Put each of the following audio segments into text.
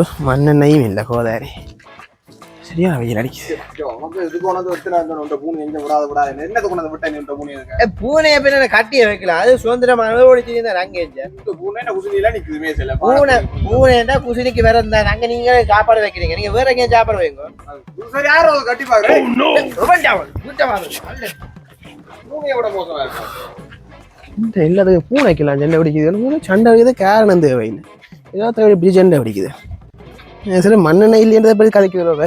So மண்ணெண்ணையும் இல்லை கோதாரி சரியா வெயில் அடிக்குது பூனைய பின்ன கட்டிய வைக்கலாம் அது சுதந்திரமான ஓடிச்சு அங்கே பூனை பூனைண்டா குசினிக்கு வேற இருந்தா அங்க நீங்க சாப்பாடு வைக்கிறீங்க நீங்க வேற எங்கேயும் சாப்பாடு வைங்க இந்த எல்லாத்துக்கும் பூனைக்கலாம் சண்டை பிடிக்குது சண்டை பிடிக்குது காரணம் தேவையில்லை எல்லாத்தையும் இப்படி சண்டை பிடிக்குது சரி மண்ணெண்ணெய் இல்லைன்றதை பற்றி கதைக்கிறோம்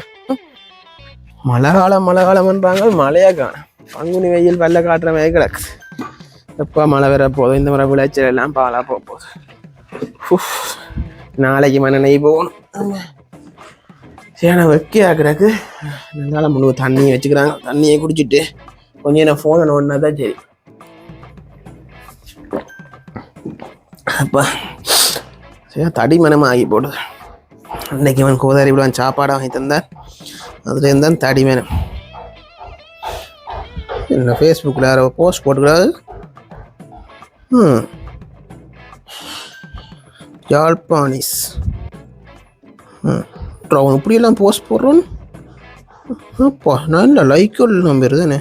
மழை காலம் மழை காலம்ன்றாங்க மழையா காணும் பங்குனி வெயில் வெள்ளை காட்டுற மாதிரி கிடக்குது. எப்போ மழை வர போதும் இந்த முறை விளைச்சல் எல்லாம் பாலா போக போகுது நாளைக்கு மண்ணெண்ணெய் போகணும். சேனை சரி வெக்கையா கிடக்கு. நல்லா முழு தண்ணியை வச்சுக்கிறாங்க. தண்ணியை குடிச்சிட்டு கொஞ்சம் நேரம் ஃபோனை நோண்டினா தான் சரி. அப்பா சரி தடிமனம் ஆகி போடுது. அன்னைக்கு அவன் கோதாரி விடுவான் சாப்பாடு வாங்கி தந்தார். அதுலேருந்து தான் தடிமனம் என்ன ஃபேஸ்புக்கில் யாரோ போஸ்ட் போட்டுக்கிறாரு? ம். யாழ்ப்பாணிஸ். ம். அவன் இப்படியெல்லாம் போஸ்ட் போடுறோன்னு அப்பா நல்ல லைக்குள் நம்பர் தானே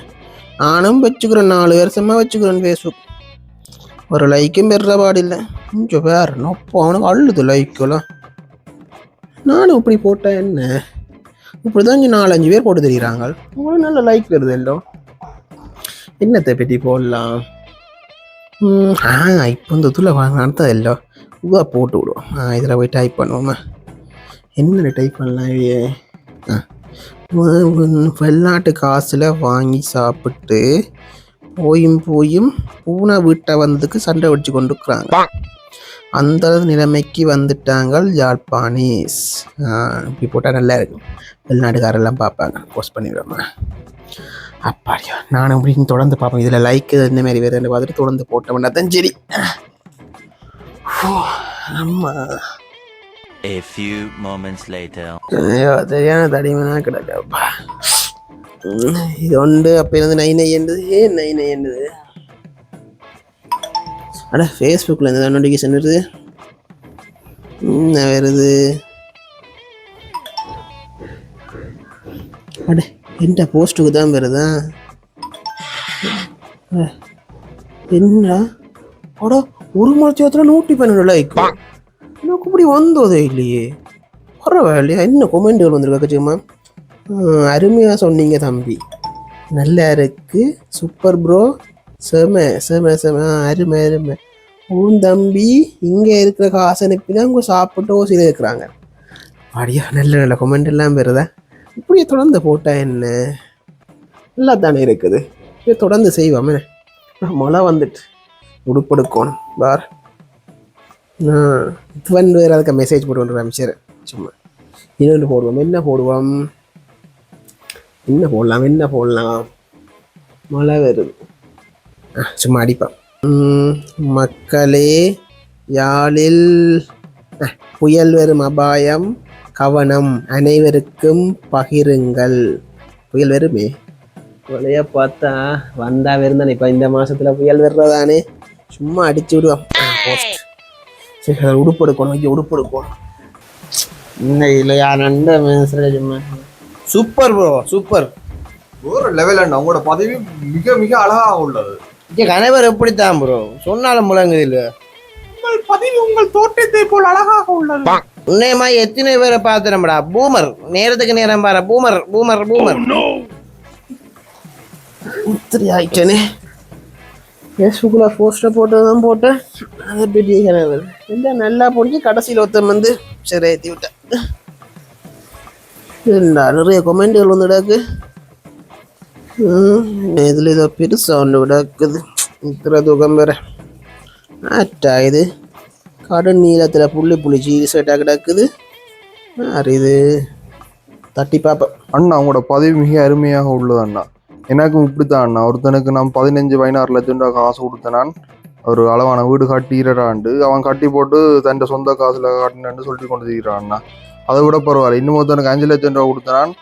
நானும் வச்சுக்கிறேன் நாலு வருஷமாக வச்சுக்கிறேன் ஃபேஸ்புக் ஒரு லைக்கும் பெற பாடில்லை. கொஞ்சம் வேறு நொப்போ அவனுக்கு அள்ளுது லைக்கெல்லாம் நானும் இப்படி போட்டேன் என்ன இப்படி தான் இங்கே நாலஞ்சு பேர் போட்டு தெரியுறாங்க உங்களுக்கு நல்ல லைக் வருது எல்லாம் என்னத்தை பற்றி போடலாம்? ம், ஆ இப்போ இந்த இதில் நடத்தது இல்லை உவா போட்டு விடுவோம். ஆ இதில் போய் டைப் பண்ணுவோமா. என்ன டைப் பண்ணலாம் இது? ஆ வெளிநாட்டு காசில் வாங்கி சாப்பிட்டு போயும் போயும் பூனை வீட்டை வந்ததுக்கு சண்டை வச்சு கொண்டுக்கிறாங்க அந்த நிலைமைக்கு வந்துட்டாங்க யாழ்ப்பாணீஸ். ஆ, இப்படி போட்டால் நல்லா இருக்கும் வெளிநாட்டுக்காரெல்லாம் பார்ப்பாங்க. போஸ்ட் பண்ணிவிடுவோமா அப்பாடியா நானும் இப்படி தொடர்ந்து பார்ப்பேன் இதில் லைக் இந்த மாதிரி வேறு பார்த்துட்டு தொடர்ந்து போட்டோம்னா தான் சரி. ஆமா A few moments later. சரியான தடிமனா கிடக்கப்பா இது உண்டு அப்போ இருந்து நை நை என்றது ஏன் நை நை என்றது அட ஃபேஸ்புக்கில் இந்த நோட்டிஃபிகேஷன் வருது. என்ன வருது அட எந்த போஸ்ட்டுக்கு தான் வருதா என்னடா? அட ஒரு மரத்தியத்தில் நூற்றி பன்னெண்டு லைக் எனக்கு இப்படி வந்ததே இல்லையே? பரவாயில்லையா? என்ன கொமெண்ட்கள் வந்திருக்கா கச்சியம்மா அருமையாக சொன்னீங்க தம்பி. நல்லா இருக்கு. சூப்பர் ப்ரோ செம செம செம. அருமை அருமை. உன் தம்பி இங்கே இருக்கிற காசு அனுப்பினா அவங்க சாப்பிட்டு ஓசியில் இருக்கிறாங்க. அப்படியா நல்ல நல்ல கொமெண்ட் எல்லாம் வருதா இப்படியே தொடர்ந்து போட்டா என்ன? நல்லா தானே இருக்குது. இப்படியே தொடர்ந்து செய்வோமே மழை வந்துட்டு. உடுப்படுக்கணும். பார். இவன் வேறு அதுக்கு மெசேஜ் போட்டு கொண்டு அமைச்சர். சும்மா. இன்னொன்று போடுவோம். என்ன போடுவோம்? என்ன போடலாம்? என்ன போடலாம்? மழை வருது. சும்மா அடிப்பான். மக்களே யாழில் புயல் வரும் அபாயம் கவனம் அனைவருக்கும் பகிருங்கள். புயல் வருமே? புயலைய பார்த்தா வந்தா வருந்தானே இப்போ இந்த மாசத்துல புயல் வர்றதானே. சும்மா அடிச்சு விடுவான் போஸ்ட். சரி அதை உடுப்படுக்கணும். ஐயோ உடுப்படுக்கணும். இந்த இல்லையா நண்ட சும்மா. Super bro super. ஒரு லெவல் அண்ணா உங்களோட பதவி மிக மிக அழகாக உள்ளது. இங்க கணவர் எப்படித்தான் ப்ரோ சொன்னாலும் முழங்குது இல்ல உங்கள் பதவி உங்கள் தோற்றத்தை போல் அழகாக உள்ளது. உன்னையமா எத்தனை பேரை பார்த்துறோம்டா பூமர். நேரத்துக்கு நேரம் பாரு. Boomer boomer boomer. இத்திரி ஆயிட்டனே. ஃபேஸ்புக்கில் போஸ்டர் போட்டது தான் போட்டேன். அதை பெரிய கனவு இல்லை நல்லா போட்டு கடைசியில் ஒருத்தன் வந்து சரி ஏற்றி விட்டேன். இல்லைண்டா நிறைய கொமெண்ட்கள் வந்து கிடக்கு. இதில் ஏதோ பெருசாக ஒன்று கிடக்குது. இத்திர தூக்கம் வேற ஆட்டா இது கடும் நீளத்தில் புள்ளி புள்ளி சீரியஸாக கிடக்குது யார் இது தட்டி பார்ப்பேன் அண்ணா உங்களோட பதவி மிக அருமையாக உள்ளது அண்ணா எனக்கும் இப்படித்தான் அண்ணா ஒருத்தனுக்கு நான் பதினஞ்சு பதினாறு லட்சம் ரூபாய் காசு கொடுத்தனான் ஒரு அளவான வீடு கட்டிடுறாண்டு அவன் கட்டி போட்டு தன் சொந்த காசுல கட்டினான்னு சொல்லிட்டு கொண்டு இருக்கிறான் அண்ணா அதை விட பரவாயில்ல இன்னும் ஒருத்தனுக்கு அஞ்சு லட்சம் ரூபா கொடுத்தனான்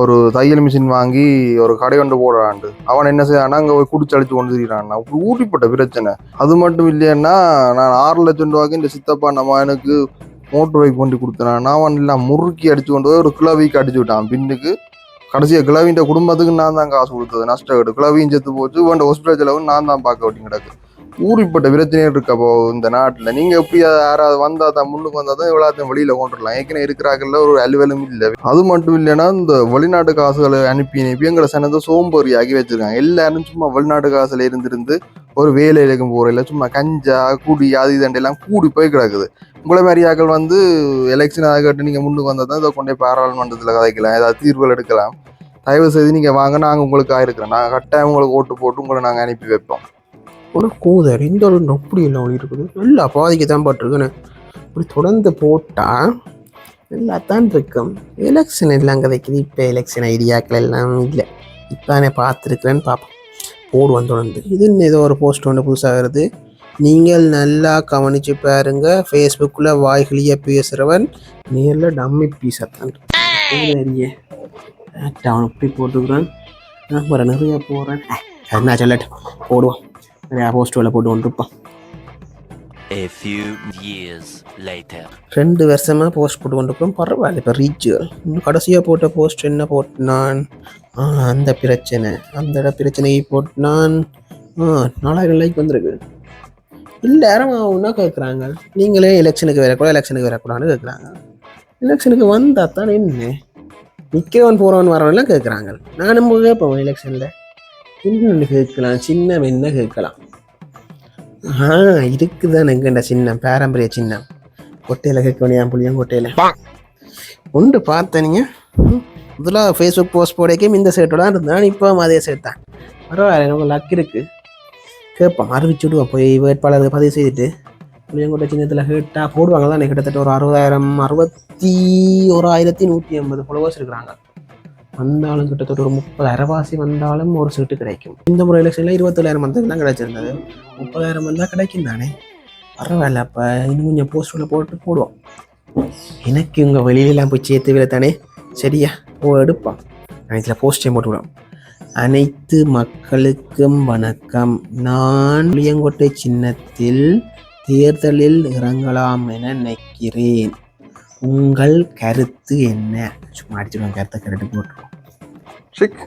ஒரு தையல் மிஷின் வாங்கி ஒரு கடை கொண்டு போடுறான்ட்டு. அவன் என்ன செய்யறான்னா அங்கே போய் குடிச்சு அழிச்சு கொண்டு திரிகிறான் ஊட்டிப்பட்ட பிரச்சனை. அது மட்டும் இல்லைன்னா நான் ஆறு லட்சம் ரூபாய்க்கு இந்த சித்தப்பா நம்ம எனக்கு மோட்டர் பைக் கொண்டு கொடுத்தேன் நான் அவன் எல்லாம் முறுக்கி அடிச்சு கொண்டு போய் ஒரு கிளவிக்கு அடிச்சு விட்டான். பின்னுக்கு கடைசியாக கிளவின்ற குடும்பத்துக்கு நான் தான் காசு கொடுத்தது. நஷ்டம் கிளவியும் செத்து போச்சு. வேண்ட ஹாஸ்பிட்டல் செலவு நான் தான் பார்க்க வேண்டிய கிடக்கு. ஊறிப்பட்ட பிரச்சனைகள் இருக்கப்போ இந்த நாட்டில். நீங்கள் எப்படி யாராவது வந்தால் தான் முன்னுக்கு வந்தால் தான் எவ்வளோத்தையும் வெளியில் கொண்டுடலாம் ஏற்கனவே இருக்கிறாங்கல்ல ஒரு அலுவலும் இல்லை. அது மட்டும் இல்லைன்னா இந்த வெளிநாட்டு காசுகளை அனுப்பி அனுப்பி எங்களை சனத்தை சோம்பேறி ஆக்கி வச்சிருக்காங்க. எல்லாரும் சும்மா வெளிநாட்டு காசில் இருந்திருந்து ஒரு வேலையிலுக்கு போகிறதில்ல சும்மா கஞ்சா குடி அது இதண்டெல்லாம் கூடி போய் கிடக்குது. உங்களை மாதிரி ஆக்கள் வந்து எலெக்ஷன் ஆகட்டும் நீங்கள் முன்னுக்கு வந்தால் தான் இதை கொண்டு போய் பாராளுமன்றத்தில் கதைக்கலாம். ஏதாவது தீர்வுகள் எடுக்கலாம். தயவு செய்து நீங்கள் வாங்க நாங்கள் உங்களுக்கு ஆயிருக்கிறோம். நாங்கள் கட்டாயம் உங்களுக்கு ஓட்டு போட்டு உங்களை நாங்கள் அனுப்பி வைப்போம். ஒரு கூதர் இந்த ஒரு அப்படி இல்லாமல் இருக்குது? நல்லா பாதிக்க தான் பட்டிருக்குன்னு. இப்படி தொடர்ந்து போட்டால் நல்லா தான் இருக்கும். எலெக்ஷன் எல்லாம் கதைக்குது இப்போ எலெக்ஷன் ஐடியாக்கள் எல்லாம் இல்லை. இப்போ நான் பார்த்துருக்குறேன்னு பார்ப்போம். போடுவோம் தொடர்ந்து. இது ஏதோ ஒரு போஸ்ட் ஒன்று புதுசாக வருது. நீங்கள் நல்லா கவனித்து பாருங்க. ஃபேஸ்புக்கில் வாய்களிய பேசுகிறவன் நேரில் டம்மி பீஸாக தான் அவன் அப்படி போட்டுக்கிறான். நான் வர நிறைய போகிறேன் என்ன சொல்லட்டும்? போடுவான் நிறையா போஸ்ட்டுகளை போட்டு கொண்டிருப்பான் A few years later. ரெண்டு வருஷமாக போஸ்ட் போட்டு கொண்டிருக்கிறோம் பரவாயில்ல இப்போ ரீச் இன்னும் கடைசியாக போட்ட போஸ்ட் என்ன போட்டினான் ஆ அந்த பிரச்சனை. அந்த இட பிரச்சனையை போட்டினான் ஆ நாலாயிரம் லைக் வந்திருக்கு. இல்லை யாரும் ஒன்றா கேட்குறாங்க நீங்களே எலெக்ஷனுக்கு வரக்கூடாது எலெக்ஷனுக்கு வரக்கூடாதுன்னு கேட்குறாங்க எலெக்ஷனுக்கு வந்தால் தான் என்ன? நிற்கிறவன் போகிறவன் வரவன்லாம் கேட்குறாங்க நானும் கேட்போம் எலெக்ஷனில் இன்னொன்று கேட்கலாம் சின்ன என்ன கேட்கலாம்? ஆ இருக்குதான் எங்கண்ட சின்னம் பாரம்பரிய சின்னம். கொட்டையில் கேட்க வேண்டிய புளியம் கொட்டையில். உண்டு பார்த்தனீங்க முதல்ல ஃபேஸ்புக் போஸ்ட் போடைக்கும் இந்த சேட்டோட இருந்தான் இப்போ அதே சேட் தான். பரவாயில்ல எனக்கு லக் இருக்கு. கேட்போம் அறிவிச்சு விடுவோம். போய் வேட்பாளருக்கு பதிவு செய்துட்டு புளியங்கோட்டை சின்னத்தில் கேட்டால் போடுவாங்க தான் கிட்டத்தட்ட ஒரு அறுபதாயிரம் அறுபத்தி ஒரு ஆயிரத்தி நூற்றி ஐம்பது ஃபாலோவர்ஸ் இருக்கிறாங்க. வந்தாலும் கிட்டத்தட்ட ஒரு முப்பது அரைவாசி வந்தாலும் ஒரு சீட்டு கிடைக்கும். இந்த முறை எலெக்ஷனில் இருபத்தேழாயிரம் வந்தது தான் கிடைச்சிருந்தது. முப்பதாயிரம் வந்தால் கிடைக்கும் தானே? பரவாயில்ல அப்போ இன்னும் கொஞ்சம் போஸ்டில் போட்டு போடுவோம். எனக்கு இவங்க வெளியிலலாம் போய் சேர்த்து விட தானே? சரியா ஓ எடுப்பான் நான் இதில் போஸ்டே போட்டு விடும் அனைத்து மக்களுக்கும் வணக்கம். நான் புளியங்கோட்டை சின்னத்தில் தேர்தலில் இறங்கலாம் என நினைக்கிறேன். உங்கள் கருத்து என்ன? சும்மா அடிச்சுடுவோம் கருத்தை கருத்து போட்டுருவோம். ஷிக்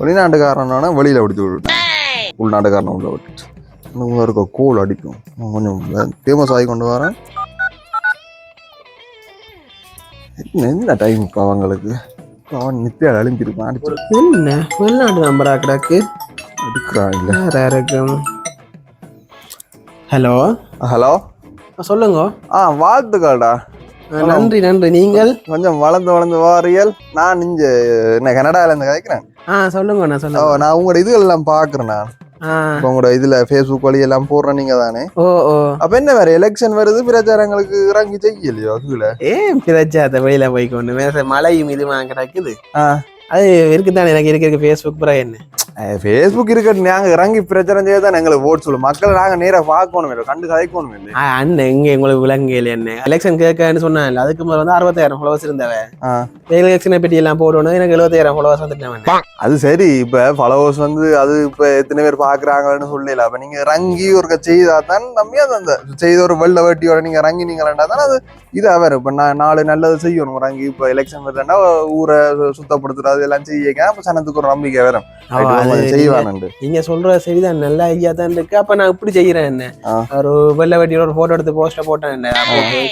வெளிநாட்டுக்காரனான வெளியில் விடுத்து விட்டுட்டேன். உள்நாட்டுக்காரனை உள்ள விட்டுட்டு இன்னும் இருக்க கூல் அடிக்கும். கொஞ்சம் ஃபேமஸ் ஆகி கொண்டு வரேன். என்ன டைம் இப்போ அவங்களுக்கு? அவன் நித்தியால் அழிஞ்சிருக்கான் அடிச்சு. என்ன? வெளிநாட்டு நம்பரா கிடக்கு? அடிக்கிறான் இல்லை. இருக்கும் ஹலோ? ஹலோ? சொல்லுங்க. ஆ வாழ்த்துக்கள்டா. நன்றி நன்றி. நீங்கள்? கொஞ்சம் வளர்ந்து வளர்ந்து வாரியல். நான் இங்க என்ன கனடால இருந்து கதைக்கிறேன்? ஆ சொல்லுங்க நான் சொல்லுங்க. நான் உங்களோட இதுகள் எல்லாம் பாக்குறேன் நான் உங்களோட இதுல ஃபேஸ்புக் வழி எல்லாம் போடுறேன் நீங்க தானே. ஓ ஓ. அப்ப என்ன வேற எலெக்ஷன் வருது பிரச்சாரங்களுக்கு இறங்கி செய்யலையோ கீழே ஏன் பிரச்சாத்த வெளியில போய் கொண்டு மேச மழையும் இதுமா கிடக்குது. அது இருக்குதானே எனக்கு இருக்க இருக்கு ஃபேஸ்புக் பிறகு என்ன? ஃபேஸ்புக் இருக்கட்டும் நாங்க இறங்கி பிரச்சாரம் செய்ய தான் எங்களுக்கு ஓட் சொல்லும். மக்களை நாங்க நேரா பார்க்கணும் இல்லை கண்டு கதைக்கணும் இல்லை அண்ணன் எங்க உங்களுக்கு விலங்கையில் என்ன எலெக்ஷன் கேட்கன்னு சொன்னேன் அதுக்கு முதல்ல வந்து அறுபத்தாயிரம் ஃபாலோவர்ஸ் இருந்தவ. ஆ. எலெக்ஷனை பற்றி எல்லாம் போடணும் எனக்கு எழுபத்தாயிரம் ஃபாலோவர்ஸ் வந்துட்டேன் அது சரி இப்ப ஃபாலோவர்ஸ் வந்து அது இப்ப எத்தனை பேர் பாக்குறாங்கன்னு சொல்லல. அப்ப நீங்க இறங்கி ஒரு செய்தா தான் நம்பியா அந்த செய்த ஒரு வெள்ள வேட்டியோட நீங்க இறங்கி நீங்களா தான் அது இதா வேற இப்ப நான் நாலு நல்லது செய்யணும். இறங்கி இப்ப எலெக்ஷன் வருதுன்னா ஊரை சுத்தப்படுத்துறது எல்லாம் செய்ய அப்ப சனத்துக்கு ஒரு நம்பிக்கை வரும் நீங்க சொல்ற சரிதான் நல்ல ஐடியா தான் இருக்கு. அப்ப நான் இப்படி செய்யறேன் என்ன. ஒரு வெள்ளை வெட்டியோட ஒரு போட்டோ எடுத்து போஸ்ட போட்டேன் என்ன?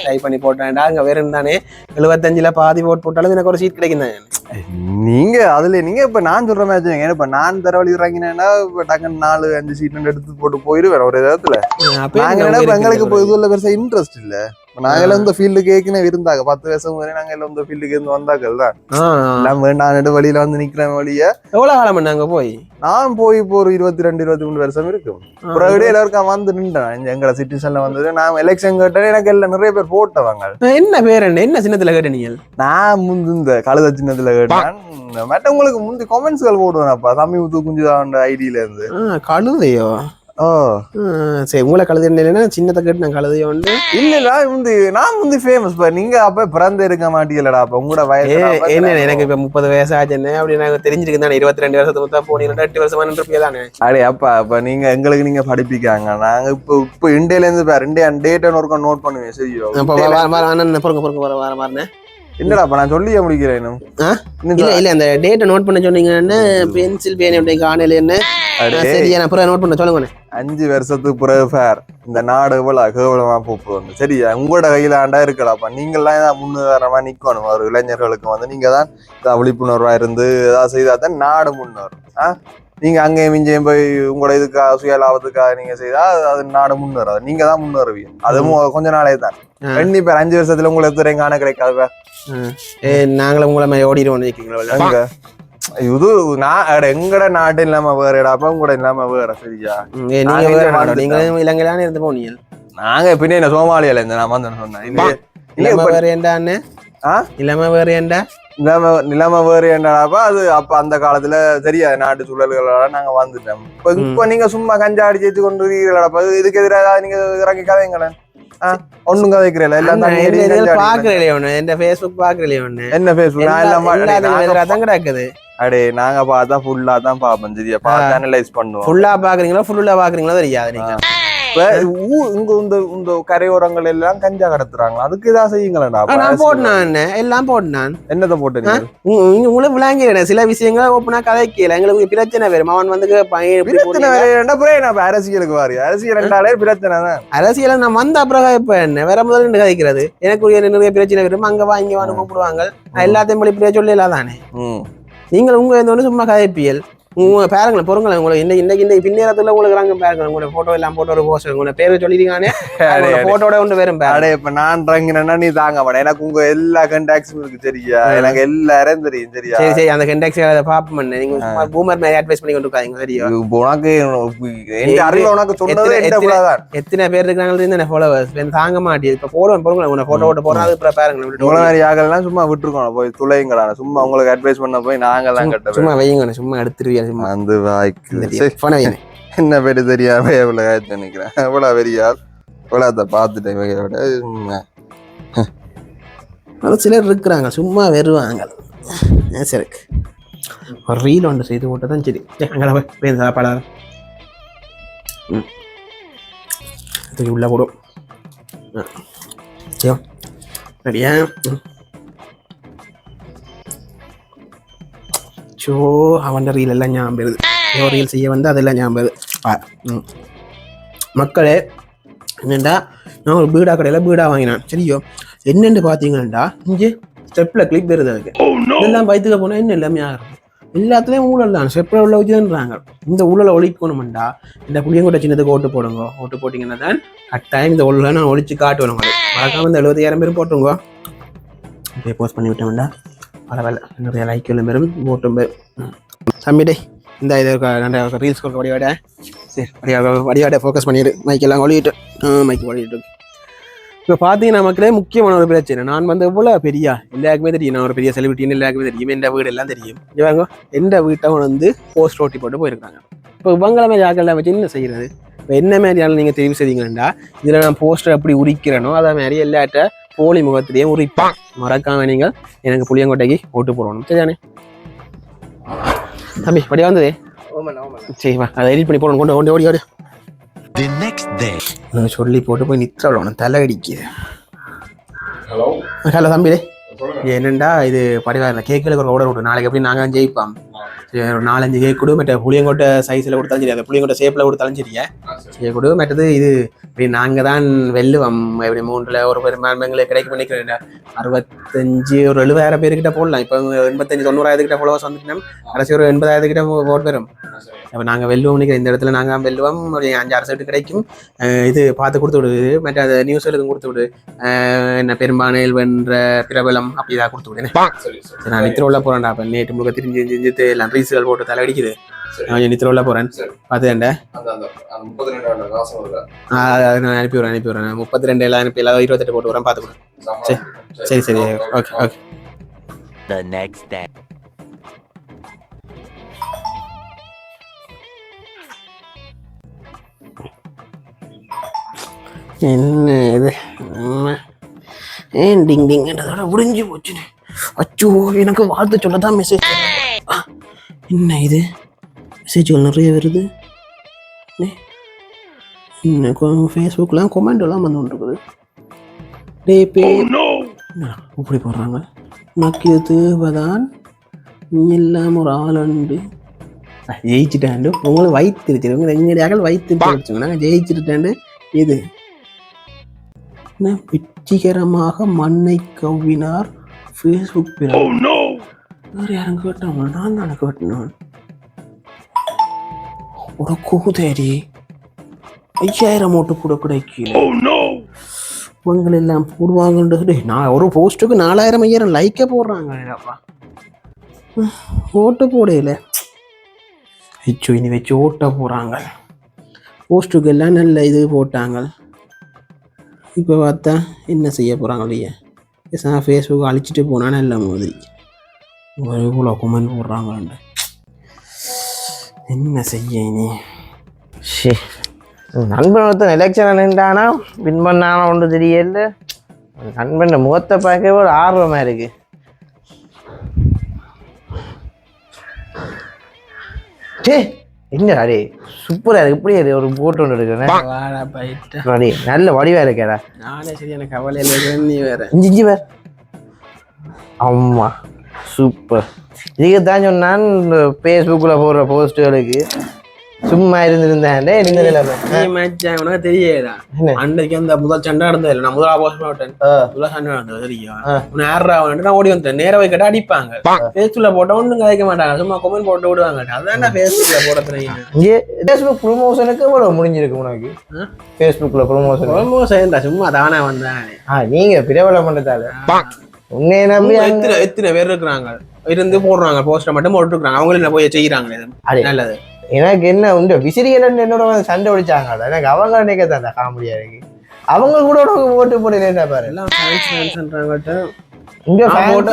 டைப் பண்ணி போட்டேன்டா அங்க வேற இருந்தானே? எழுபத்தஞ்சுல பாதி ஓட் போட்டாலும் எனக்கு ஒரு சீட் கிடைக்கும் தானே நீங்க அதுல நீங்க இப்ப நான் சொல்ற மாதிரி ஏன்னா இப்ப நான் தரவழி இறங்கினேன்னா இப்ப டக்குன்னு நாலு அஞ்சு சீட் எடுத்து போட்டு போயிருவேன் ஒரு விதத்துல நாங்க எங்களுக்கு இப்போ இதுல பெருசா இன்ட்ரெஸ்ட் இல்ல. இப்ப நாங்க எல்லாம் இந்த ஃபீல்டுக்கு ஏற்கனவே இருந்தாங்க பத்து வருஷம் வரை நாங்க எல்லாம் இந்த ஃபீல்டுக்கு இருந்து வந்தாக்கள் தான் எல்லாம் வேண்டாம் நடு வழியில வந்து நிக்கிறேன் வழிய எவ்வளவு காலம் பண்ணாங்க போய் நான் போய் இப்போ ஒரு இருபத்தி ரெண்டு இருபத்தி மூணு வருஷம் இருக்கும் விட எல்லாருக்கும் வந்து நின்றேன் எங்களை சிட்டிசன்ல வந்தது நான் எலெக்ஷன் கேட்டேன் எனக்கு எல்லாம் நிறைய பேர் போட்டவங்க என்ன பேர் என்ன என்ன சின்னத்துல கேட்ட நீங்கள் நான் முந்து இந்த கழுத சின்னத்துல கேட்டேன் மற்றவங்களுக்கு முந்தி கமெண்ட்ஸ்கள் போடுவேன் அப்பா சமீபத்து குஞ்சுதான் ஐடியில இருந்து கழுதையோ ஓ சரி உங்களை கழுது இல்லைன்னா சின்னத்தை கேட்டு நான் கழுதைய உண்டு இல்லடா முந்தி நான் முந்தி ஃபேமஸ் பா. நீங்க அப்ப பிறந்து இருக்க மாட்டீங்களடா அப்ப உங்களோட வயசு என்ன எனக்கு இப்ப முப்பது வயசு ஆச்சுன்னு அப்படி எனக்கு தெரிஞ்சிருக்கு தானே. இருபத்தி ரெண்டு வருஷத்துக்கு மொத்தம் போனீங்க எட்டு வருஷமா நின்று தானே. அடே அப்பா அப்ப நீங்க எங்களுக்கு நீங்க படிப்பிக்காங்க. நாங்க இப்ப இப்ப இந்தியால இருந்து பாரு இந்தியா டேட் ஒருக்கா நோட் பண்ணுவேன் சரியோ? பொறுங்க பொறுங்க வர வர வரேன். என்னடா அப்ப நான் சொல்லியே முடிக்கிறேன் இல்ல இல்ல அந்த டேட்டை நோட் பண்ண சொன்னீங்கன்னு பென்சில் பேன் எப்படி காணல என்ன? சரி நான் அப்புறம் நோட் பண்ண சொல்லுங்க அஞ்சு வருஷத்துக்கு பிறகு ஃபேர் இந்த நாடு எவ்வளவு கேவலமா வந்து சரியா உங்களோட கையில ஆண்டா இருக்கலாப்பா நீங்கெல்லாம் தான் முன்னுதாரணமா நிக்கணும். ஒரு இளைஞர்களுக்கு வந்து நீங்க தான் விழிப்புணர்வா இருந்து ஏதாவது செய்தா தான் நாடு முன்னேறும். ஆ? நீங்க அங்கேயும் இங்கேயும் போய் உங்களோட இதுக்காக சுய லாபத்துக்காக நீங்க செய்தா அது- நாடு முன்னேறாது. நீங்க தான் முன்னேறுவீங்க. அதுவும் கொஞ்ச நாளே தான். பேர் அஞ்சு வருஷத்துல உங்களுக்கு எதுவும் காண கிடைக்காது நாங்களும் உங்களை மாதிரி ஓடிடுவோம் இது நான் எங்கட நாடு இல்லாம வேறடா அப்ப உங்களோட இல்லாம வேற சரியா? நீங்க வேற நாடோ? நீங்க. இலங்கையிலான இருந்து போனீங்க நாங்க பின்ன என்ன சோமாலியால இருந்து நான் வந்து சொன்னேன். இல்ல இல்ல இல்லாம வேற ஏண்டா அண்ணன் ஆ? இல்லாம வேற ஏண்டா நிலைமை நிலைமை வேறு என்னடாப்பா அது அப்ப அந்த காலத்துல சரியா நாட்டு சூழல்களோட நாங்க வந்துட்டோம். இப்ப இப்ப நீங்க சும்மா கஞ்சா அடிச்சு கொண்டு இருக்கீங்களா இதுக்கு எதிராக நீங்க இறங்கி ஒண்ணும் கதைக்கிறீங்களா எல்லாம் என்ன. பாக்குறீங்களே ஒண்ணு என் ஃபேஸ்புக் பாக்குறீங்களே ஒண்ணு என்ன நான் எல்லாம் அடே, நாங்க எதிராக தான் கிடக்குது அடே நாங்க பார்த்தா ஃபுல்லா தான் பாப்போம் சரியா பார்த்து அனலைஸ் பண்ணுவோம் ஃபுல்லா பாக்குறீங்களா ஃபுல்லா பாக்குறீங்களா தெரியாது நீங்க இப்ப இங்க இந்த இந்த கரையோரங்கள் எல்லாம் கஞ்சா கடத்துறாங்க அதுக்கு ஏதாவது செய்யுங்களேன்டா ஆ, நான் போட்டேன் எல்லாம் போட்டேன் என்னத்தை போட்டு நீங்க? உங்களுக்கு விளங்கிறேன் சில விஷயங்களை ஓப்பனா கதைக்கல. எங்களுக்கு பிரச்சனை வரும் அவன் வந்து பிரச்சனை. வேற. நான் இப்ப அரசியலுக்கு வாரி? அரசியல் ரெண்டாலே பிரச்சனை தான். அரசியல நான் வந்த அப்புறம் இப்ப என்ன? வேற முதல்ல கதைக்கிறது. எனக்கு நிறைய பிரச்சனை வரும். அங்க வா இங்க வான்னு கூப்பிடுவாங்க. நான் எல்லாத்தையும் படி இப்படியே சொல்லலாம் தானே நீங்கள் உங்க சும்மா கதைப்பியல். உங்க பாருங்களேன் பொறுங்களேன். உங்களுக்கு இன்னைக்கு இன்னைக்கு இந்த பின்னேரத்துல உங்களுக்கு ராங்க பாருங்க உங்களோட போட்டோ எல்லாம் போட்டோ ஒரு போஸ்ட் உங்களோட பேரை சொல்லிருக்கானே. அடே, அடே. போட்டோட ஒன்று வரும் பாருங்க அடே இப்ப நான் இறங்கினேன்னா நீ தாங்க மாட்டேன். எனக்கு உங்க எல்லா கண்டாக்ட்ஸும் இருக்கு சரியா. எனக்கு எல்லாரும் தெரியும் சரியா? சரி சரி அந்த கண்டாக்சி அதை பாப்போம் நீங்க சும்மா பூமர் மாதிரி அட்வைஸ் பண்ணி கொண்டு இருக்காதீங்க சரியா? உனக்கு என் உனக்கு சொன்னது எத்தனை- பேர் இருக்காங்க இந்த ஃபாலோவர்ஸ் தாங்க மாட்டேது இப்ப போடுவேன் பொறுங்களேன் உன போட்டோ ஓட்ட போறோம் அது அப்புறம் பாருங்க உங்களை நம்மள்ட்ட மாதிரி ஆகலாம் சும்மா விட்டுருக்கோம் போய் துளைங்களா சும்மா உங்களுக்கு அட்வைஸ் பண்ண போய் நாங்கெல்லாம் கட்ட சும்மா வையுங்க சும்மா எடுத்துருவியா? சும்மா அந்த வாய்க்கு. என்ன? பேரு தெரியாம எவ்வளவு ஆயிடுச்சு நினைக்கிறேன் எவ்வளவு பெரிய ஆள் எவ்வளவு பார்த்துட்டேன். அது சிலர் இருக்கிறாங்க சும்மா வருவாங்க. ஆ, சரி. ஒரு ரீல் ஒன்று செய்து போட்டு தான் சரி அங்கே போய் போய் சாப்பாடு ம். தூக்கி உள்ளே போடும். ஆ. ஷோ அவன் ரீல் எல்லாம் ஞாபகம் வருது. ஏதோ ரீல் செய்ய வந்து அதெல்லாம் ஞாபகம் வருது. மக்களே என்னண்டா நான் ஒரு பீடா கடையில் பீடா வாங்கினேன். சரியோ என்னென்னு பார்த்தீங்கன்னா இங்கே ஸ்டெப்பில் கிளிப் வருது அதுக்கு. இதெல்லாம் பயத்துக்க போனால் என்ன எல்லாமே ஆகும். எல்லாத்துலேயும் ஊழல் தான். ஸ்டெப்பில் உள்ள வச்சுதான்றாங்க. இந்த ஊழலை ஒழிக்கணுமெண்டா இந்த புளியங்கோட்டை சின்னதுக்கு ஓட்டு போடுங்க. ஓட்டு போட்டிங்கன்னா தான் கட்டாயம் இந்த ஊழலை நான் ஒழிச்சு காட்டுவேன் உங்களுக்கு மறக்காம இந்த எழுபத்தாயிரம் பேர் போட்டுருங்க. அப்படியே போஸ்ட் பண்ணி விட்டோம்டா. பரவாயில்ல. நிறைய லைக் உள்ள பேரும் ஓட்டும் பேர் தம்பிடே இந்த இது ரெண்டு ரீல்ஸ் கொடுக்க வடிவாட? சரி வடிவாட வடிவாட ஃபோக்கஸ் பண்ணிடு. மைக்கெல்லாம் ஒழிட்டு மைக்கு ஒழிட்டு இப்போ பார்த்தீங்கன்னா மக்களே முக்கியமான ஒரு பிரச்சனை. நான் வந்து எவ்வளோ பெரிய எல்லாருக்குமே தெரியும். நான் ஒரு பெரிய செலிபிரிட்டின்னு எல்லாருக்குமே தெரியும். எந்த வீடு எல்லாம் தெரியும். இவங்க எந்த வீட்டை வந்து போஸ்ட் ஓட்டி போட்டு போயிருக்காங்க இப்போ பங்கள மாதிரி ஆக்கெல்லாம் வச்சு என்ன செய்யறது? இப்போ என்ன மாதிரியான நீங்கள் தெரிவு செய்தீங்கன்னா இதில் நான் போஸ்டர் எப்படி உரிக்கிறேனோ அதே மாதிரி எல்லாட்ட போலி முகத்திலேயே உரிப்பான் மறக்காம நீங்கள் எனக்கு புளியங்கோட்டைக்கு ஓட்டு போடணும். சரிதானே? தம்பி படியா வந்ததே? சரி வா. அதை எடிட் பண்ணி போடணும். கொண்டு கொண்டு ஓடி ஓடி. The next day. நான் சொல்லி போட்டு போய் நித்திரணும் தலை அடிக்குது. ஹலோ ஹலோ தம்பி. என்னண்டா இது படிவாரில் கேக்கில் ஒரு ஆர்டர் விட்டு நாளைக்கு எப்படி நாங்கள் ஜெயிப்போம். நாலஞ்சு கேக் கொடு மற்ற புளியங்கோட்டை சைஸில் கொடுத்தாலும் சரி அந்த புளியங்கோட்டை ஷேப்பில் கொடுத்தாலும் சரியா சரி. கொடு மற்றது இது இப்படி நாங்கள் தான் வெல்லுவோம். இப்படி மூன்றில் ஒரு பெரும்பான்மைங்களை கிடைக்கும் நினைக்கிறேன். அறுபத்தஞ்சு ஒரு எழுபதாயிரம் பேர்கிட்ட போடலாம். இப்போ எண்பத்தஞ்சு தொண்ணூறாயிரத்துக்கிட்ட ஃபாலோவர்ஸ் வந்துட்டோம் கடைசி ஒரு எண்பதாயிரத்துக்கிட்ட ஓட் வரும் அப்போ நாங்கள் வெல்லுவோம் நினைக்கிறேன். இந்த இடத்துல நாங்கள் வெல்லுவோம். ஒரு அஞ்சாறு செட்டு கிடைக்கும். இது பார்த்து கொடுத்து விடு. மற்ற அந்த நியூஸ் எதுவும் கொடுத்து விடு. என்ன பெரும்பானையில் வென்ற பிரபலம் அப்படி இதாக கொடுத்து விடு. என்ன? சரி, நான் நித்திர உள்ள போறேன்டா. அப்போ நேற்று முழுக்க திரிஞ்சு திரிஞ்சு எல்லாம் ரீல்ஸுகள் போட்டு தலை அடிக்குது. நான் நித்திர உள்ள போறேன். பார்த்துட்டேன் நான் அனுப்பி விடுறேன் அனுப்பி விடுறேன். முப்பத்தி ரெண்டு எல்லாம் அனுப்பி எல்லாம் இருபத்தெட்டு போட்டு வரேன் பார்த்து கொடு சரி. சரி. Okay okay. The next day. என்ன இது. ஏன் டிங் டிங்ன்றதோட முடிஞ்சு போச்சுன்னு? அச்சோ எனக்கு வாழ்த்து சொல்ல தான் மெசேஜ் என்ன இது? மெசேஜ்கள் நிறைய வருது. என்ன ஃபேஸ்புக்கெலாம் கொமெண்ட் எல்லாம் வந்து கொண்டிருக்குது. டே பே என்னடா இப்படி போடுறாங்க? இது தேவைதான் நீ இல்லாமல் ஒரு ஆள் உண்டு அஹ், ஜெயிச்சிட்டாண்டு உங்களை எங்கடியாக வைத்திருச்சு நாங்கள் ஜெயிச்சிட்டாண்டு இது என்ன வெற்றிகரமாக மண்ணை கவ்வினார். ஃபேஸ்புக் வேறு யாரும் கேட்டாங்க நான் தானே கேட்டினான் ஒரு கூதேரி ஐயாயிரம் ஓட்டு கூட கிடைக்கல. இவங்க எல்லாம் போடுவாங்கன்றது நான் ஒரு போஸ்ட்டுக்கு நாலாயிரம் ஐயாயிரம் லைக்கே போடுறாங்க. ஓட்டு போடையில ஐச்சோ இனி வச்சு ஓட்ட போகிறாங்க போஸ்ட்டுக்கு எல்லாம் நல்ல இது போட்டாங்க. இப்போ பார்த்தா என்ன செய்ய போகிறாங்க இல்லையா ஃபேஸ்புக் அழிச்சிட்டு போனால் நல்ல மாதிரி. இவ்வளோ கமெண்ட் போடுறாங்கன்னு என்ன செய்ய இனி ஷே நண்பன் ஒருத்தன் எலெக்ஷன் நின்றானா வின் பண்ணானா ஒன்று தெரியல நண்பன் முகத்தை பார்க்கவே ஒரு ஆர்வமாக இருக்கு டே என்னடா டே சூப்பராக இருக்கு இப்படி ஒரு போட்டு. ஒன்று போயிட்டா டே நல்ல வடிவாக இருக்கேடா. நானே சரியான கவலையில் இருக்கிறேன் நீ வேற. இஞ்சி இஞ்சி வேற. ஆமா சூப்பர் இதுக்கு தான் சொன்னான் ஃபேஸ்புக்கில் போடுற போஸ்ட்டுகளுக்கு சும்மா இருந்திருந்தேன். இந்த நிலைமை உனக்கு தெரியாதா? என்ன? அன்னைக்கு அந்த முதல் சண்டை நடந்தது இல்லை. நான் முதல் ஆபோஸ் மாட்டேன் ஆ. முதல் சண்டை நடந்தது தெரியும்? உன்னை யாரா வந்துட்டு நான் ஓடி வந்தேன் நேர போய் கேட்டா அடிப்பாங்க. ஃபேஸ்புக்ல போட்ட ஒன்றும் கதைக்க மாட்டாங்க. சும்மா கமெண்ட் போட்டு விடுவாங்க. அதான் ஃபேஸ்புக்ல போட தெரியும் இங்கே ஃபேஸ்புக் ப்ரொமோஷனுக்கு எவ்வளோ முடிஞ்சிருக்கு உனக்கு? ஆ? ஃபேஸ்புக்கில் ப்ரொமோஷன் சேர்ந்தா சும்மா தானே வந்தேன். நீங்க பிரபலம் பண்றதால. உன்னைய நம்பி எத்தனை எத்தனை பேர் இருக்கிறாங்க? இருந்து போடுறாங்க போஸ்டர் மட்டும் போட்டுருக்காங்க அவங்களும் என்ன போய் செய்யறாங்க. நல்லது. எனக்கு என்ன உண்டு விசிறிகள் என்னோட சண்டை பிடிச்சாங்க எனக்கு அவங்க நினைக்க தான் காமெடியா இருக்கு அவங்க கூட ஓட்டு பாரு. எல்லாம் ஃபேன்ஸ் ஃபேன்ஸ்ன்றாங்கட்டு இங்க போட்டு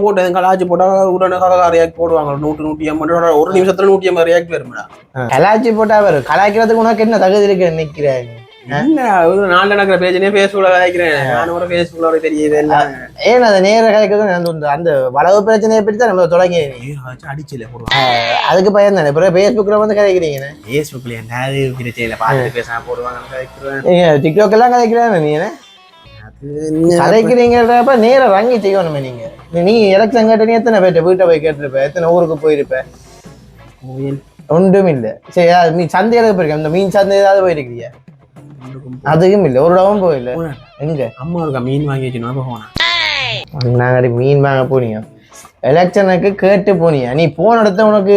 போட்டு கலாச்சி போட்டா உடனே கலகா ரியாக்ட் போடுவாங்க. நூற்று நூற்றி ஐம்பது ஒரு நிமிஷத்துல நூற்றி ஐம்பது ரியாக்ட் வரும்டா. கலாய்ச்சி போட்டா வரும் கலாய்க்கிறதுக்கு உனக்கு என்ன தகுதி இருக்கு நிக்கிறாங்க என்ன ஒரு நாள் நடக்கிற பேஜ்னே ஃபேஸ்புக்ல கலாய்க்கிறேன். நான் ஒரு ஃபேஸ்புக்ல ஒரு எல்லாம். ஏன் அதை நேர கலாய்க்கிறது அந்த அந்த- அந்த வளவு பிரச்சனையை பற்றி தான் நம்ம தொடங்கி அடிச்சில அதுக்கு பயன் தானே. இப்போ ஃபேஸ்புக்கில் வந்து கலாய்க்கிறீங்க ஃபேஸ்புக்ல என்னது பிரச்சனையில பார்த்து பேசாம போடுவாங்க டிக்டாக் எல்லாம் நீ என்ன? கதைக்கிறீங்கிறப்ப நேரா வாங்கி செய்யணுமே நீங்க. நீ எலெக்ஷன் கேட்ட நீ எத்தனை பேர்ட்ட வீட்டை போய் கேட்டிருப்ப? எத்தனை ஊருக்கு போயிருப்ப? ஒன்றும் இல்ல. சரி நீ சந்தையில போயிருக்க. இந்த மீன் சந்தை ஏதாவது போயிருக்கிறியா? அதுக்கும் இல்ல ஒரு இடமும் போயில எங்க? அம்மா இருக்கா மீன் வாங்கி வச்சுனா போனேன் மீன் வாங்க போனீங்க எலெக்ஷனுக்கு கேட்டு போனியா? நீ போன இடத்த உனக்கு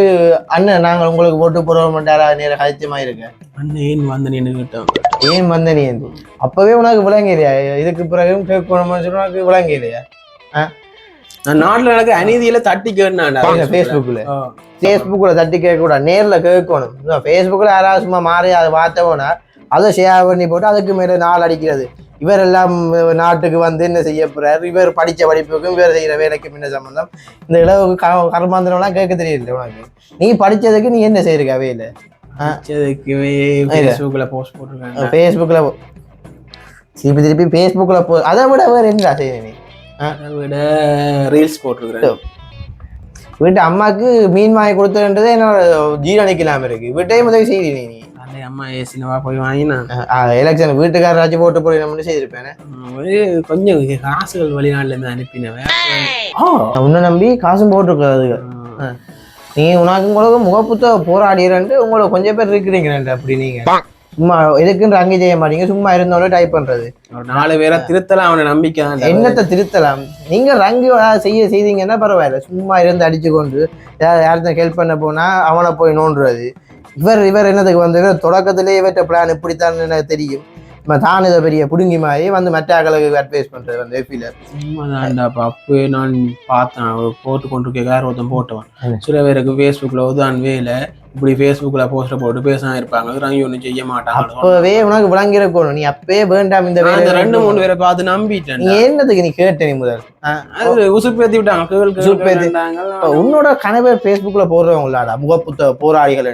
அண்ணன் நாங்க உங்களுக்கு போட்டு போட மாட்டாரா நேரம் கழிச்சமா இருக்க. அண்ணன் ஏன் வந்து நின்று கேட்டாங்க ஏன் வந்த நீ என்று? அப்பவே உனக்கு விளங்கலையா? இதுக்கு பிறகும் கேட்கணும்னு சொல்லி உனக்கு விளங்கலையா? நான் நாட்டுல எனக்கு அநீதியில தட்டி கேட்டான்டா ஃபேஸ்புக்கில் ஃபேஸ்புக்கில் தட்டி கேட்கக்கூடாது. நேரில் கேட்கணும். ஃபேஸ்புக்கில் யாராவது சும்மா மாறி அதை பார்த்தவனா அதை ஷேர் பண்ணி போட்டு அதுக்கு மேலே நாள் அடிக்கிறது. இவர் எல்லாம் நாட்டுக்கு வந்து என்ன செய்ய போறாரு? இவர் படித்த படிப்புக்கும் இவர் செய்கிற வேலைக்கும் என்ன சம்பந்தம்? இந்த இளவு க கர்மாந்திரம்லாம் கேட்க தெரியல உனக்கு. நீ படிச்சதுக்கு நீ என்ன செய்யிருக்க போட்டிருக்காங்க. ஃபேஸ்புக்கில் திருப்பி திருப்பி ஃபேஸ்புக்கில் போ அதை விட வேறு என்ன செய்ய நீ? விட ரீல்ஸ் போட்டிருக்கிறேன். வீட்டு அம்மாவுக்கு மீன் வாங்கி கொடுத்ததுன்றதே என்னோட ஜீரணிக்கலாம் இருக்கு. வீட்டையும் உதவி செய்தி நீ. அம்மா ஏசினவா போய் வாங்கினான் எலெக்ஷன் வீட்டுக்காரராச்சும் போட்டு போய் நம்ம செய்திருப்பேனே. ஒரு கொஞ்சம் காசுகள் வெளிநாட்டுல இருந்து அனுப்பினவன் உன்னை நம்பி காசும் போட்டிருக்காது நீ உனக்கு உங்களுக்கு முகப்புத்த போராடிறன்ட்டு உங்களுக்கு கொஞ்சம் பேர் இருக்கிறீங்க அப்படி நீங்க. சும்மா எதுக்குன்ற அங்கே செய்ய மாட்டீங்க சும்மா இருந்தோட டைப் பண்றது. நாலு பேரை திருத்தலாம் அவனை நம்பிக்கை தான். என்னத்தை திருத்தலாம்? நீங்க ரங்கு செய்ய செய்தீங்கன்னா பரவாயில்ல. சும்மா இருந்து அடிச்சு கொண்டு யார் ஹெல்ப் பண்ண போனா அவனை போய் நோண்டுறது. இவர் இவர் என்னதுக்கு வந்து தொடக்கத்திலே இவற்ற பிளான் இப்படித்தான் எனக்கு தெரியும். நம்ம தான் இதை பெரிய புடுங்கி மாதிரி வந்து மற்ற ஆக்களுக்கு அட்வைஸ் பண்ணுறது வந்து எஃபியில் உண்மைதான்டாப்பா அப்பவே நான் பார்த்தேன் போட்டு கொண்டு வேற ஒருத்தன் போட்டவன். சில பேருக்கு ஃபேஸ்புக்கில் உதான் வேலை இப்படி ஃபேஸ்புக்கில் போஸ்டர் போட்டு பேசாம இருப்பாங்க இறங்கி ஒன்றும் செய்ய மாட்டாங்க அப்பவே உனக்கு விளங்கிருக்கணும் நீ அப்பவே வேண்டாம் இந்த வேலை ரெண்டு மூணு பேரை பார்த்து நம்பிட்டேன் நீ என்னதுக்கு நீ கேட்ட நீ முதல் அது உசுப்பேத்தி விட்டாங்க கேள் உசுப்பேத்தி. இப்ப உன்னோட கணவர் Facebookல போடுறவங்களாடா முகப்புத்த போராளிகள்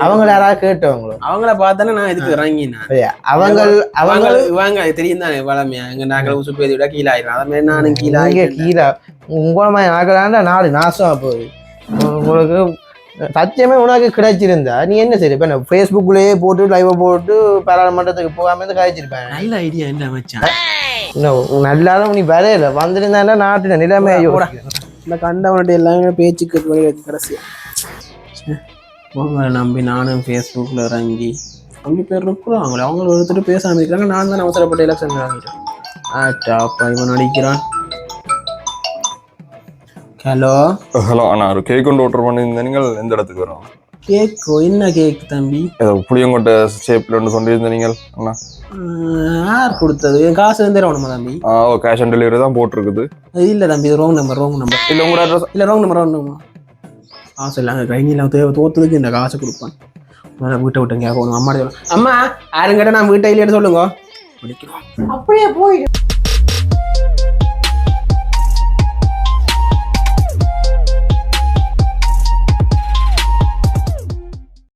அவங்க யாராவது கேட்டவங்களோ அவங்கள பார்த்தோன்னே நான் இதுக்கு இறங்கினேன் அவங்க அவங்க இவங்க தெரியும் தானே வளமையா எங்க நாங்கள் உசுப்பேத்தி விட கீழே ஆயிரும் அதே மாதிரி நானும் கீழே. கீழே உங்கள மாதிரி ஆகலாண்டா நாடு நாசமா போகுது உங்களுக்கு சத்தியமே உனக்கு கிடைச்சிருந்தா நீ என்ன சரி இப்ப ஃபேஸ்புக்லயே போட்டு லைவ் போட்டு பாராளுமன்றத்துக்கு போகாம இருந்து கழிச்சிருப்பேன் நல்ல ஐடியா என்ன மச்சான். இன்னும் நல்லாலும் நீ வரையில. வந்திருந்தா நாட்டு நிலைமை. இந்த கண்டவன்ட்டு எல்லாமே பேச்சுக்கு கடைசியா. ச்சே, உங்களை நம்பி நானும் ஃபேஸ்புக்கில் இறங்கி. அவங்க பேர் இருக்கிறாங்களே அவங்க ஒருத்தர் பேசாம இருக்கிறாங்க நான் தான் அவசரப்பட்ட எலெக்ஷன் வாங்கிட்டேன் ஆட்டாப்பா இவன் நடிக்கிறான். ஹலோ ஹலோ அண்ணா ஒரு கேக் கொண்டு ஆர்டர் பண்ணியிருந்தேன். நீங்கள் எந்த இடத்துக்கு வரும் கேக்கோ என்ன கேக் தம்பி? ஏதோ புளியங்கொட்டை ஷேப்பில் ஒன்று சொல்லியிருந்தேன் நீங்கள் அண்ணா. யார் கொடுத்தது? என் காசு வந்து தரணுமா தம்பி? ஆ ஓ கேஷ் ஆன் டெலிவரி தான் போட்டிருக்குது. இல்லை தம்பி இது ரோங் நம்பர் ரோங் நம்பர் இல்லை உங்களோட அட்ரஸ் இல்லை ரோங் நம்பர் ரோங் நம்பர் காசு இல்லை அங்கே கைனியில் தேவை தோத்ததுக்கு இந்த காசு கொடுப்பான். வீட்டை விட்டு கேட்க அம்மா அம்மா யாரும் கேட்டால் நான் வீட்டை இல்லைன்னு சொல்லுங்க. அப்படியே போயிடு.